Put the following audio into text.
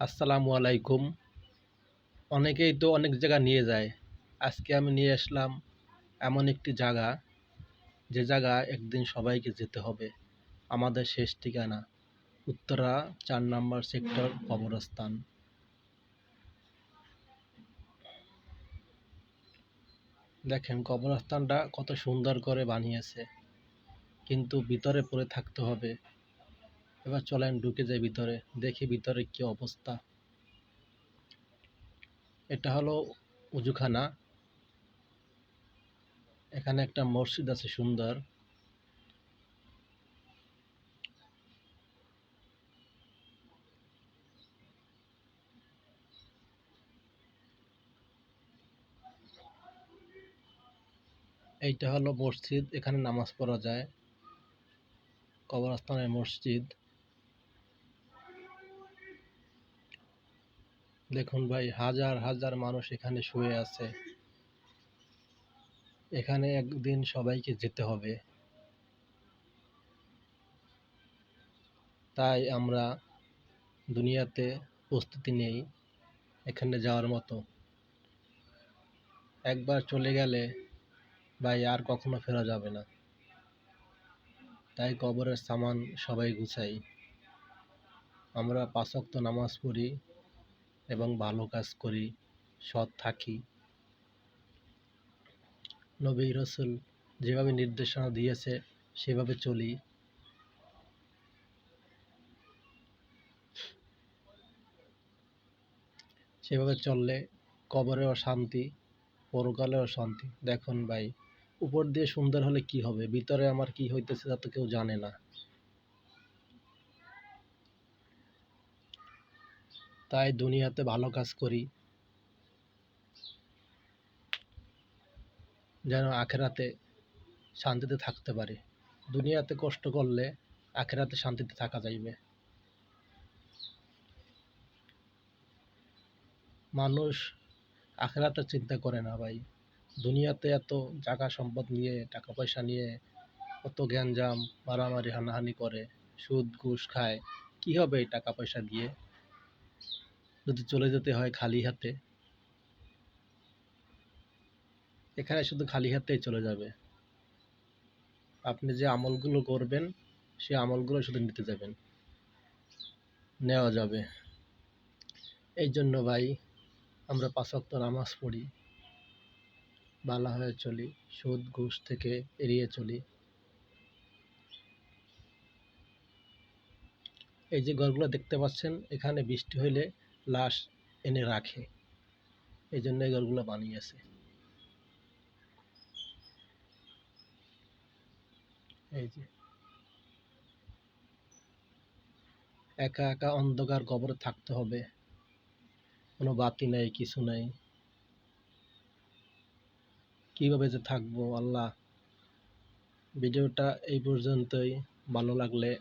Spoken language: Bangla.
আসসালামু আলাইকুম। অনেকেই তো অনেক জায়গা নিয়ে যায়। আজকে আমি নিয়ে আসলাম এমন একটি জায়গা, যে জায়গা একদিন সবাইকে যেতে হবে। আমাদের শেষ ঠিকানা, উত্তরা চার নম্বর সেক্টর কবরস্থান। দেখেন, কবরস্থানটা কত সুন্দর করে বানিয়েছে। কিন্তু ভিতরে পড়ে থাকতে হবে। এবার চলেন ঢুকে যাই ভিতরে, দেখি ভিতরে কি অবস্থা। এটা হলো উজুখানা। এখানে একটা মসজিদ আছে সুন্দর। এইটা হলো মসজিদ, এখানে নামাজ পড়া যায়। কবরস্থানের মসজিদ। দেখুন ভাই, হাজার হাজার মানুষ এখানে শুয়ে আছে। এখানে একদিন সবাইকে যেতে হবে। তাই আমরা দুনিয়াতে প্রস্তুতি নেই এখানে যাওয়ার মতো। একবার চলে গেলে ভাই আর কখনো ফেরা যাবে না। তাই কবরের সামান সবাই গুছাই। আমরা পাঁচক্ত নামাজ পড়ি। এবং ভালো কাজ করি, সৎ থাকি। নবী রসুল যেভাবে নির্দেশনা দিয়েছে, সেভাবে চলি। সেভাবে চললে কবরেও শান্তি, পরকালেও শান্তি। দেখুন ভাই, উপর দিয়ে সুন্দর হলে কি হবে? ভিতরে আমার কি হইতেছে তা তো কেউ জানে না। তাই দুনিয়াতে ভালো কাজ করি। যেন আখেরাতে শান্তিতে থাকতে পারি। দুনিয়াতে কষ্ট করলে আখেরাতে শান্তিতে থাকা যাইবে। মানুষ আখেরাতে চিন্তা করে না ভাই। দুনিয়াতে এত জায়গা সম্পদ নিয়ে, টাকা পয়সা নিয়ে, কত গ্যাঞ্জাম, মারামারি, হানাহানি করে, সুদ, ঘুষ খায়। কি হবে এই টাকা পয়সা দিয়ে? যদি চলে যেতে হয় খালি হাতে, এখানে শুধু খালি হাতেই চলে যাবে। আপনি যে আমলগুলো করবেন, সে আমলগুলো শুধু নিতে যাবেন। নেওয়া যাবে। এই জন্য ভাই, আমরা পাঁচক্ত নামাজ পড়ি, বালা হয়ে চলি, সুদ, ঘুষ থেকে এড়িয়ে চলি। এই যে ঘরগুলো দেখতে পাচ্ছেন, এখানে বৃষ্টি হইলে লাশ এনে রাখে। এই জন্য এই ঘরগুলো বানিয়েছে। এই যে। একা একা অন্ধকার কবরে থাকতে হবে। কোনো বাতি নাই, কিছু নাই। কীভাবে যে থাকব, আল্লাহ। ভিডিওটা এই পর্যন্তই। ভালো লাগলে